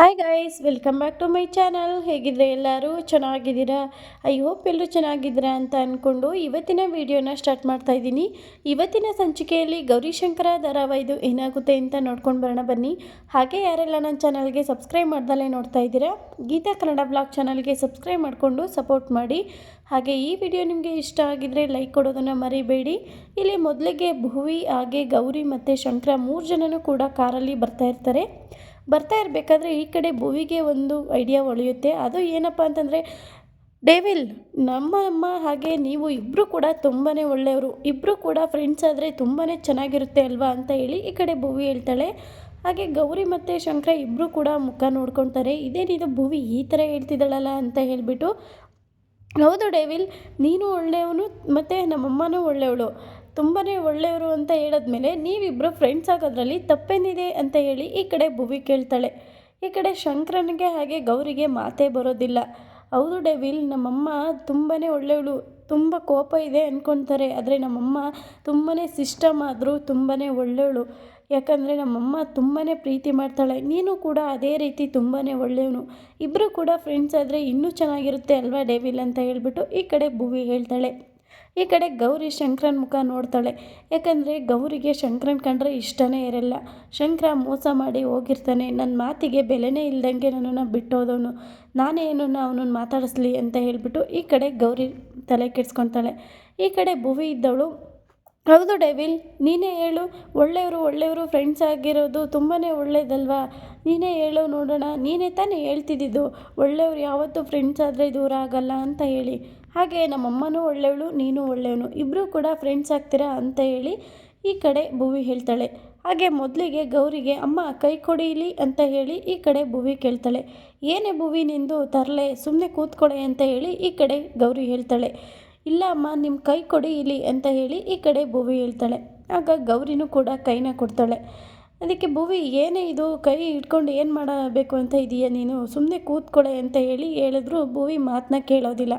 Hi guys welcome back to my channel ಹೇಗಿದ್ರೆ ಎಲ್ಲರೂ ಚೆನ್ನಾಗಿದ್ದೀರಾ? I hope ಎಲ್ಲರೂ ಚೆನ್ನಾಗಿದ್ದೀರಾ ಅಂತ ಅಂದ್ಕೊಂಡು ಇವತ್ತಿನ ವಿಡಿಯೋನ ಸ್ಟಾರ್ಟ್ ಮಾಡ್ತಾ ಇದ್ದೀನಿ. ಇವತ್ತಿನ ಸಂಚಿಕೆಯಲ್ಲಿ ಗೌರಿಶಂಕರ ಧಾರಾವಾಹಿದು ಏನಾಗುತ್ತೆ ಅಂತ ನೋಡ್ಕೊಂಡು ಬರೋಣ ಬನ್ನಿ. ಹಾಗೆ ಯಾರೆಲ್ಲ ನನ್ನ ಚಾನಲ್ಗೆ ಸಬ್ಸ್ಕ್ರೈಬ್ ಮಾಡ್ದಲೇ ನೋಡ್ತಾ ಇದ್ದೀರಾ, ಗೀತಾ ಕನ್ನಡ ಬ್ಲಾಗ್ ಚಾನಲ್ಗೆ ಸಬ್ಸ್ಕ್ರೈಬ್ ಮಾಡಿಕೊಂಡು ಸಪೋರ್ಟ್ ಮಾಡಿ. ಹಾಗೆ ಈ ವಿಡಿಯೋ ನಿಮಗೆ ಇಷ್ಟ ಆಗಿದ್ದರೆ ಲೈಕ್ ಕೊಡೋದನ್ನು ಮರಿಬೇಡಿ. ಇಲ್ಲಿ ಮೊದಲಿಗೆ ಭುವಿ, ಹಾಗೆ ಗೌರಿ ಮತ್ತು ಶಂಕರ ಮೂರು ಜನನೂ ಕೂಡ ಕಾರಲ್ಲಿ ಬರ್ತಾ ಇರ್ತಾರೆ. ಬರ್ತಾ ಇರಬೇಕಾದ್ರೆ ಈ ಕಡೆ ಭುವಿಗೆ ಒಂದು ಐಡಿಯಾ ಒಳೆಯುತ್ತೆ. ಅದು ಏನಪ್ಪ ಅಂತಂದರೆ ಡೇವಿಲ್ ನಮ್ಮ ಅಮ್ಮ ಹಾಗೆ ನೀವು ಇಬ್ಬರು ಕೂಡ ತುಂಬಾ ಒಳ್ಳೆಯವರು. ಇಬ್ಬರು ಕೂಡ ಫ್ರೆಂಡ್ಸ್ ಆದರೆ ತುಂಬಾ ಚೆನ್ನಾಗಿರುತ್ತೆ ಅಲ್ವಾ ಅಂತ ಹೇಳಿ ಈ ಕಡೆ ಭುವಿ ಹೇಳ್ತಾಳೆ. ಹಾಗೆ ಗೌರಿ ಮತ್ತು ಶಂಕರ ಇಬ್ಬರು ಕೂಡ ಮುಖ ನೋಡ್ಕೊತಾರೆ. ಇದೇನಿದು ಭುವಿ ಈ ಥರ ಹೇಳ್ತಿದ್ದಾಳಲ್ಲ ಅಂತ ಹೇಳಿಬಿಟ್ಟು, ಹೌದು ಡೇವಿಲ್ ನೀನು ಒಳ್ಳೆಯವನು ಮತ್ತು ನಮ್ಮಮ್ಮನೂ ಒಳ್ಳೆಯವಳು. ತುಂಬಾ ಒಳ್ಳೆಯವರು ಅಂತ ಹೇಳಿದ್ಮೇಲೆ ನೀವಿಬ್ಬರು ಫ್ರೆಂಡ್ಸ್ ಆಗೋದ್ರಲ್ಲಿ ತಪ್ಪೇನಿದೆ ಅಂತ ಹೇಳಿ ಈ ಕಡೆ ಭುವಿ ಕೇಳ್ತಾಳೆ. ಈ ಕಡೆ ಶಂಕರನಿಗೆ ಹಾಗೆ ಗೌರಿಗೆ ಮಾತೇ ಬರೋದಿಲ್ಲ. ಹೌದು ಡೆವಿಲ್ ನಮ್ಮಮ್ಮ ತುಂಬಾ ಒಳ್ಳೆಯವಳು. ತುಂಬ ಕೋಪ ಇದೆ ಅಂದ್ಕೊತಾರೆ ಆದರೆ ನಮ್ಮಮ್ಮ ತುಂಬಾ ಸಿಸ್ಟಮ್ ಆದರೂ ತುಂಬಾ ಒಳ್ಳೆಯವಳು. ಯಾಕಂದರೆ ನಮ್ಮಮ್ಮ ತುಂಬಾ ಪ್ರೀತಿ ಮಾಡ್ತಾಳೆ. ನೀನು ಕೂಡ ಅದೇ ರೀತಿ ತುಂಬಾ ಒಳ್ಳೆಯವನು. ಇಬ್ಬರು ಕೂಡ ಫ್ರೆಂಡ್ಸ್ ಆದರೆ ಇನ್ನೂ ಚೆನ್ನಾಗಿರುತ್ತೆ ಅಲ್ವಾ ಡೇವಿಲ್ ಅಂತ ಹೇಳ್ಬಿಟ್ಟು ಈ ಕಡೆ ಭುವಿ ಹೇಳ್ತಾಳೆ. ಈ ಕಡೆ ಗೌರಿ ಶಂಕರನ ಮುಖ ನೋಡ್ತಾಳೆ. ಯಾಕಂದರೆ ಗೌರಿಗೆ ಶಂಕರನ್ ಕಂಡ್ರೆ ಇಷ್ಟನೇ ಇರಲ್ಲ. ಶಂಕರ ಮೋಸ ಮಾಡಿ ಹೋಗಿರ್ತಾನೆ. ನನ್ನ ಮಾತಿಗೆ ಬೆಲೆನೇ ಇಲ್ದಂಗೆ ನನ್ನನ್ನು ಬಿಟ್ಟೋದವನು. ನಾನೇ ಏನನ್ನ ಅವನನ್ನು ಮಾತಾಡಿಸ್ಲಿ ಅಂತ ಹೇಳಿಬಿಟ್ಟು ಈ ಕಡೆ ಗೌರಿ ತಲೆ ಕೆಡ್ಸ್ಕೊತಾಳೆ. ಈ ಕಡೆ ಭುವಿ ಇದ್ದವಳು ಹೌದು, ಡೇವಿಲ್. ನೀನೇ ಹೇಳು, ಒಳ್ಳೆಯವರು ಒಳ್ಳೆಯವರು ಫ್ರೆಂಡ್ಸ್ ಆಗಿರೋದು ತುಂಬಾ ಒಳ್ಳೆಯದಲ್ವಾ ನೀನೇ ಹೇಳು, ನೋಡೋಣ. ನೀನೇ ತಾನೇ ಹೇಳ್ತಿದ್ದಿದ್ದು, ಒಳ್ಳೆಯವರು ಯಾವತ್ತೂ ಫ್ರೆಂಡ್ಸ್ ಆದರೆ ದೂರ ಆಗಲ್ಲ ಅಂತ ಹೇಳಿ. ಹಾಗೆ ನಮ್ಮಮ್ಮನೂ ಒಳ್ಳೆಯವಳು, ನೀನು ಒಳ್ಳೆಯವನು. ಇಬ್ಬರೂ ಕೂಡ ಫ್ರೆಂಡ್ಸ್ ಆಗ್ತೀರಾ ಅಂತ ಹೇಳಿ ಈ ಕಡೆ ಭುವಿ ಹೇಳ್ತಾಳೆ. ಹಾಗೆ ಮೊದಲಿಗೆ ಗೌರಿಗೆ, ಅಮ್ಮ, ಕೈ ಕೊಡೀಲಿ? ಅಂತ ಹೇಳಿ ಈ ಕಡೆ ಭುವಿ ಕೇಳ್ತಾಳೆ. ಏನೇ ಭುವಿ, ನಿಂದು ತರಲೆ ಸುಮ್ಮನೆ ಕೂತ್ಕೊಳೆ ಅಂತ ಹೇಳಿ ಈ ಕಡೆ ಗೌರಿ ಹೇಳ್ತಾಳೆ. ಇಲ್ಲ ಅಮ್ಮ ನಿಮ್ಮ ಕೈ ಕೊಡಿ ಇಲ್ಲಿ ಅಂತ ಹೇಳಿ ಈ ಕಡೆ ಭುವಿ ಹೇಳ್ತಾಳೆ. ಆಗ ಗೌರಿನೂ ಕೂಡ ಕೈನ ಕೊಡ್ತಾಳೆ. ಅದಕ್ಕೆ ಭುವಿ, ಏನೇ ಇದು ಕೈ ಇಟ್ಕೊಂಡು ಏನು ಮಾಡಬೇಕು ಅಂತ ಇದೆಯಾ ನೀನು? ಸುಮ್ಮನೆ ಕೂತ್ಕೊಳೆ ಅಂತ ಹೇಳಿ ಹೇಳಿದ್ರು ಭುವಿ ಮಾತನ್ನ ಕೇಳೋದಿಲ್ಲ.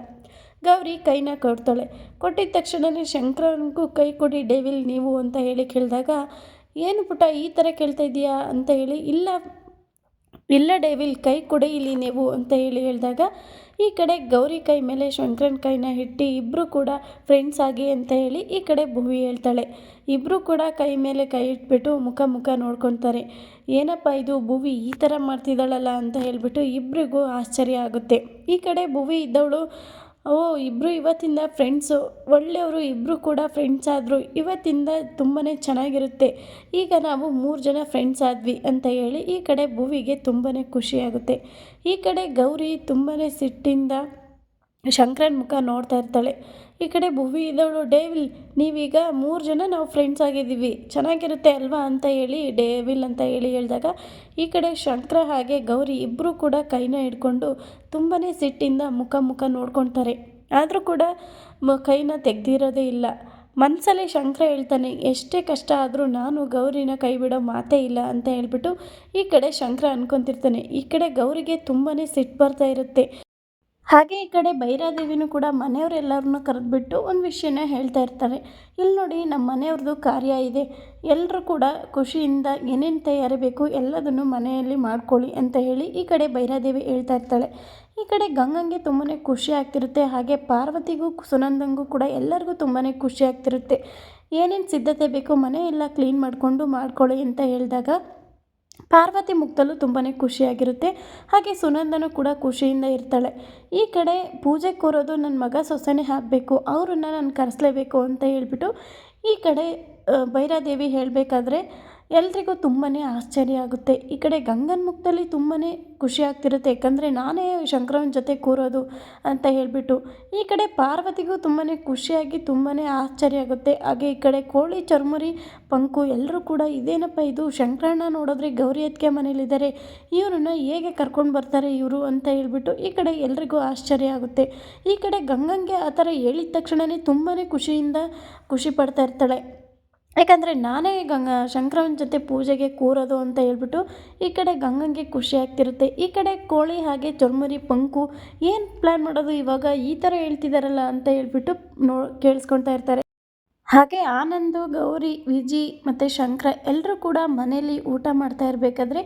ಗೌರಿ ಕೈನ ಕೊಡ್ತಾಳೆ. ಕೊಟ್ಟಿದ ತಕ್ಷಣವೇ ಶಂಕರನಿಗೂ ಕೈ ಕೊಡಿ ಡೇವಿಲ್ ನೀವು ಅಂತ ಹೇಳಿ ಕೇಳಿದಾಗ, ಏನು ಪುಟ ಈ ಥರ ಕೇಳ್ತಾ ಇದೀಯಾ ಅಂತ ಹೇಳಿ, ಇಲ್ಲ ಇಲ್ಲ ಡೇವಿಲ್, ಕೈ ಕೊಡಿ ಇಲ್ಲಿ ನೀವು ಅಂತ ಹೇಳಿ ಹೇಳಿದಾಗ, ಈ ಕಡೆ ಗೌರಿ ಕೈ ಮೇಲೆ ಶಂಕರನ ಕೈನ ಇಟ್ಟು ಇಬ್ಬರು ಕೂಡ ಫ್ರೆಂಡ್ಸ್ ಆಗಿ ಅಂತ ಹೇಳಿ ಈ ಕಡೆ ಭುವಿ ಹೇಳ್ತಾಳೆ. ಇಬ್ಬರು ಕೂಡ ಕೈ ಮೇಲೆ ಕೈ ಇಟ್ಬಿಟ್ಟು ಮುಖ ಮುಖ ನೋಡ್ಕೊತಾರೆ. ಏನಪ್ಪ ಇದು ಭುವಿ ಈ ಥರ ಮಾಡ್ತಿದ್ದಾಳಲ್ಲ ಅಂತ ಹೇಳಿಬಿಟ್ಟು ಇಬ್ಬರಿಗೂ ಆಶ್ಚರ್ಯ ಆಗುತ್ತೆ. ಈ ಕಡೆ ಭುವಿ ಇದ್ದವಳು ಓ ಇಬ್ಬರು ಇವತ್ತಿಂದ ಫ್ರೆಂಡ್ಸು ಒಳ್ಳೆಯವರು ಇಬ್ಬರು ಕೂಡ ಫ್ರೆಂಡ್ಸ್ ಆದರು. ಇವತ್ತಿಂದ ತುಂಬಾ ಚೆನ್ನಾಗಿರುತ್ತೆ. ಈಗ ನಾವು ಮೂರು ಜನ ಫ್ರೆಂಡ್ಸ್ ಆದ್ವಿ ಅಂತ ಹೇಳಿ ಈ ಕಡೆ ಭುವಿಗೆ ತುಂಬಾ ಖುಷಿಯಾಗುತ್ತೆ. ಈ ಕಡೆ ಗೌರಿ ತುಂಬಾ ಸಿಟ್ಟಿಂದ ಶಂಕರನ್ ಮುಖ ನೋಡ್ತಾ ಇರ್ತಾಳೆ. ಈ ಕಡೆ ಭುವಿ ಇದ್ದವಳು, ಡೇವಿಲ್, ನೀವೀಗ ಮೂರು ಜನ ನಾವು ಫ್ರೆಂಡ್ಸ್ ಆಗಿದ್ದೀವಿ. ಚೆನ್ನಾಗಿರುತ್ತೆ ಅಲ್ವಾ? ಅಂತ ಹೇಳಿ ಡೇವಿಲ್ ಅಂತ ಹೇಳಿ ಹೇಳಿದಾಗ, ಈ ಕಡೆ ಶಂಕರ ಹಾಗೆ ಗೌರಿ ಇಬ್ಬರು ಕೂಡ ಕೈನ ಹಿಡ್ಕೊಂಡು ತುಂಬಾ ಸಿಟ್ಟಿಂದ ಮುಖ ಮುಖ ನೋಡ್ಕೊತಾರೆ. ಆದರೂ ಕೂಡ ಮ ಕೈನ ತೆಗ್ದಿರೋದೇ ಇಲ್ಲ. ಮನಸ್ಸಲ್ಲಿ ಶಂಕರ ಹೇಳ್ತಾನೆ, ಎಷ್ಟೇ ಕಷ್ಟ ಆದರೂ ನಾನು ಗೌರಿನ ಕೈ ಬಿಡೋ ಮಾತೇ ಇಲ್ಲ ಅಂತ ಹೇಳ್ಬಿಟ್ಟು ಈ ಕಡೆ ಶಂಕರ ಅನ್ಕೊತಿರ್ತಾನೆ. ಈ ಕಡೆ ಗೌರಿಗೆ ತುಂಬಾ ಸಿಟ್ಟು ಬರ್ತಾ ಇರುತ್ತೆ. ಹಾಗೆ ಈ ಕಡೆ ಭೈರಾದೇವಿನೂ ಕೂಡ ಮನೆಯವರೆಲ್ಲರನ್ನು ಕರೆದ್ಬಿಟ್ಟು ಒಂದು ವಿಷಯನ ಹೇಳ್ತಾ ಇರ್ತಾರೆ. ಇಲ್ಲಿ ನೋಡಿ ನಮ್ಮ ಮನೆಯವ್ರದ್ದು ಕಾರ್ಯ ಇದೆ. ಎಲ್ಲರೂ ಕೂಡ ಖುಷಿಯಿಂದ ಏನೇನು ತಯಾರಿ ಬೇಕು ಎಲ್ಲದನ್ನು ಮನೆಯಲ್ಲಿ ಮಾಡ್ಕೊಳ್ಳಿ ಅಂತ ಹೇಳಿ ಈ ಕಡೆ ಭೈರಾದೇವಿ ಹೇಳ್ತಾ ಇರ್ತಾಳೆ. ಈ ಕಡೆ ಗಂಗಂಗೆ ತುಂಬಾ ಖುಷಿ ಆಗ್ತಿರುತ್ತೆ. ಹಾಗೆ ಪಾರ್ವತಿಗೂ ಸುನಂದಂಗೂ ಕೂಡ ಎಲ್ಲರಿಗೂ ತುಂಬಾ ಖುಷಿ ಆಗ್ತಿರುತ್ತೆ. ಏನೇನು ಸಿದ್ಧತೆ ಬೇಕು ಮನೆಯೆಲ್ಲ ಕ್ಲೀನ್ ಮಾಡಿಕೊಂಡು ಮಾಡ್ಕೊಳ್ಳಿ ಅಂತ ಹೇಳಿದಾಗ ಪಾರ್ವತಿ ಮುಖದಲ್ಲೂ ತುಂಬಾ ಖುಷಿಯಾಗಿರುತ್ತೆ. ಹಾಗೆ ಸುನಂದನೂ ಕೂಡ ಖುಷಿಯಿಂದ ಇರ್ತಾಳೆ. ಈ ಕಡೆ ಪೂಜೆ ಕೂರೋದು ನನ್ನ ಮಗ ಸೊಸೆನೇ ಆಗಬೇಕು ಅವರನ್ನು ನಾನು ಕರೆಸಲೇಬೇಕು ಅಂತ ಹೇಳ್ಬಿಟ್ಟು ಈ ಕಡೆ ಭೈರಾದೇವಿ ಹೇಳಬೇಕಾದ್ರೆ ಎಲ್ರಿಗೂ ತುಂಬಾ ಆಶ್ಚರ್ಯ ಆಗುತ್ತೆ. ಈ ಕಡೆ ಗಂಗನ ಮುಖದಲ್ಲಿ ತುಂಬಾ ಖುಷಿ ಆಗ್ತಿರುತ್ತೆ. ಯಾಕಂದರೆ ನಾನೇ ಶಂಕರನ ಜೊತೆ ಕೂರೋದು ಅಂತ ಹೇಳಿಬಿಟ್ಟು ಈ ಕಡೆ ಪಾರ್ವತಿಗೂ ತುಂಬಾ ಖುಷಿಯಾಗಿ ತುಂಬಾ ಆಶ್ಚರ್ಯ ಆಗುತ್ತೆ. ಹಾಗೆ ಈ ಕಡೆ ಕೋಳಿ, ಚರ್ಮುರಿ, ಪಂಕು ಎಲ್ಲರೂ ಕೂಡ ಇದೇನಪ್ಪ ಇದು? ಶಂಕರಣ್ಣ ನೋಡಿದ್ರೆ ಗೌರಿ ಅತ್ತಿಗೆ ಮನೇಲಿದ್ದಾರೆ. ಇವರನ್ನ ಹೇಗೆ ಕರ್ಕೊಂಡು ಬರ್ತಾರೆ ಇವರು ಅಂತ ಹೇಳಿಬಿಟ್ಟು ಈ ಕಡೆ ಎಲ್ರಿಗೂ ಆಶ್ಚರ್ಯ ಆಗುತ್ತೆ. ಈ ಕಡೆ ಗಂಗಂಗೆ ಆ ಥರ ಹೇಳಿದ ತಕ್ಷಣವೇ ತುಂಬಾ ಖುಷಿಯಿಂದ ಖುಷಿ ಪಡ್ತಾ ಇರ್ತಾಳೆ. ಯಾಕಂದರೆ ನಾನೇ ಗಂಗಾ ಶಂಕರನ ಜೊತೆ ಪೂಜೆಗೆ ಕೂರೋದು ಅಂತ ಹೇಳ್ಬಿಟ್ಟು ಈ ಕಡೆ ಗಂಗಂಗೆ ಖುಷಿ ಆಗ್ತಿರುತ್ತೆ, ಈ ಕಡೆ ಕೋಳಿ ಹಾಗೆ ಚುರ್ಮುರಿ, ಪಂಕು, ಏನು ಪ್ಲ್ಯಾನ್ ಮಾಡೋದು ಇವಾಗ? ಈ ಥರ ಹೇಳ್ತಿದ್ದಾರಲ್ಲ ಅಂತ ಹೇಳ್ಬಿಟ್ಟು ನೋ, ಕೇಳಿಸ್ಕೊಳ್ತಾ ಇರ್ತಾರೆ. ಹಾಗೆ ಆನಂದು, ಗೌರಿ, ವಿಜಿ ಮತ್ತು ಶಂಕರ ಎಲ್ಲರೂ ಕೂಡ ಮನೆಯಲ್ಲಿ ಊಟ ಮಾಡ್ತಾ ಇರಬೇಕಾದ್ರೆ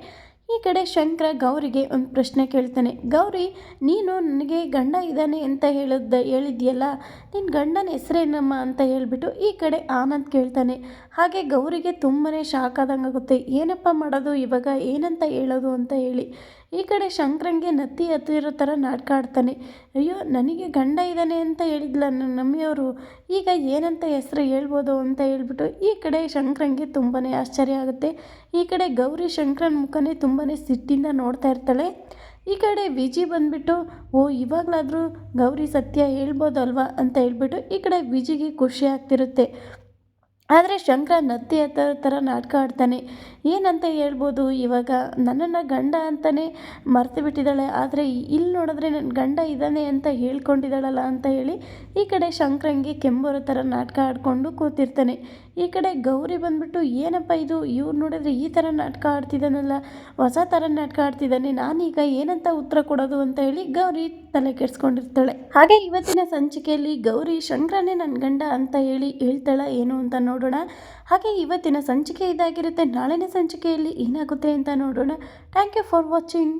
ಈ ಕಡೆ ಶಂಕರ ಗೌರಿಗೆ ಒಂದು ಪ್ರಶ್ನೆ ಕೇಳ್ತಾನೆ. ಗೌರಿ, ನೀನು ನನಗೆ ಗಂಡ ಇದ್ದಾನೆ ಅಂತ ಹೇಳಿದ್ದ, ಹೇಳಿದ್ಯಲ್ಲ? ನಿನ್ನ ಗಂಡನ ಹೆಸರೇನಮ್ಮ ಅಂತ ಹೇಳಿಬಿಟ್ಟು ಈ ಕಡೆ ಆನಂದ್ ಕೇಳ್ತಾನೆ. ಹಾಗೆ ಗೌರಿಗೆ ತುಂಬನೇ ಶಾಕ್ ಆದಂಗೆ ಆಗುತ್ತೆ ಏನಪ್ಪ ಮಾಡೋದು, ಇವಾಗ ಏನಂತ ಹೇಳೋದು ಅಂತ ಹೇಳಿ. ಈ ಕಡೆ ಶಂಕರಂಗೆ ನತ್ತಿ ಹತ್ತಿರೋ ಥರ ನಾಟಕ ಆಡ್ತಾನೆ ಅಯ್ಯೋ, ನನಗೆ ಗಂಡ ಇದ್ದಾನೆ ಅಂತ ಹೇಳಿದ್ಲ ನನ್ನ ನಮ್ಮಿಯವರು. ಈಗ ಏನಂತ ಹೆಸರು ಹೇಳ್ಬೋದು ಅಂತ ಹೇಳ್ಬಿಟ್ಟು ಈ ಕಡೆ ಶಂಕರಂಗೆ ತುಂಬಾ ಆಶ್ಚರ್ಯ ಆಗುತ್ತೆ. ಈ ಕಡೆ ಗೌರಿ ಶಂಕರನ್ ಮುಖನೇ ತುಂಬಾ ಸಿಟ್ಟಿಂದ ನೋಡ್ತಾ ಇರ್ತಾಳೆ. ಈ ಕಡೆ ವಿಜಿ ಬಂದುಬಿಟ್ಟು, ಓ, ಇವಾಗಲಾದರೂ ಗೌರಿ ಸತ್ಯ ಹೇಳ್ಬೋದಲ್ವಾ? ಅಂತ ಹೇಳ್ಬಿಟ್ಟು ಈ ಕಡೆ ವಿಜಿಗೆ ಖುಷಿ ಆಗ್ತಿರುತ್ತೆ. ಆದರೆ ಶಂಕರ ನತ್ತಿ ಹತ್ತ ಥರ ನಾಟಕ ಆಡ್ತಾನೆ. ಏನಂತ ಹೇಳ್ಬೋದು? ಇವಾಗ ನನ್ನನ್ನು ಗಂಡ ಅಂತಲೇ ಮರೆತು ಬಿಟ್ಟಿದ್ದಾಳೆ. ಆದರೆ ಇಲ್ಲಿ ನೋಡಿದ್ರೆ ನನ್ನ ಗಂಡ ಇದ್ದಾನೆ ಅಂತ ಹೇಳ್ಕೊಂಡಿದ್ದಾಳಲ್ಲ ಅಂತ ಹೇಳಿ ಈ ಕಡೆ ಶಂಕರಂಗೆ ಕೆಂಬರೋ ಥರ ನಾಟಕ ಆಡಿಕೊಂಡು ಕೂತಿರ್ತಾನೆ. ಈ ಕಡೆ ಗೌರಿ ಬಂದ್ಬಿಟ್ಟು, ಏನಪ್ಪ ಇದು? ಇವ್ರು ನೋಡಿದ್ರೆ ಈ ಥರ ನಾಟಕ ಆಡ್ತಿದ್ದಾನಲ್ಲ. ಹೊಸ ಥರ ನಾಟಕ ಆಡ್ತಿದ್ದಾನೆ. ನಾನೀಗ ಏನಂತ ಉತ್ತರ ಕೊಡೋದು ಅಂತ ಹೇಳಿ ಗೌರಿ ತಲೆ ಕೆಡಿಸ್ಕೊಂಡಿರ್ತಾಳೆ ಹಾಗೆ ಇವತ್ತಿನ ಸಂಚಿಕೆಯಲ್ಲಿ ಗೌರಿ ಶಂಕರನೇ ನನ್ನ ಗಂಡ ಅಂತ ಹೇಳಿ ಹೇಳ್ತಾಳ ಏನು ಅಂತ ನೋಡೋಣ. ಹಾಗೆ ಇವತ್ತಿನ ಸಂಚಿಕೆ ಇದಾಗಿರುತ್ತೆ. ನಾಳೆನೇ ಸಂಚಿಕೆಯಲ್ಲಿ ಏನಾಗುತ್ತೆ ಅಂತ ನೋಡೋಣ. Thank you for watching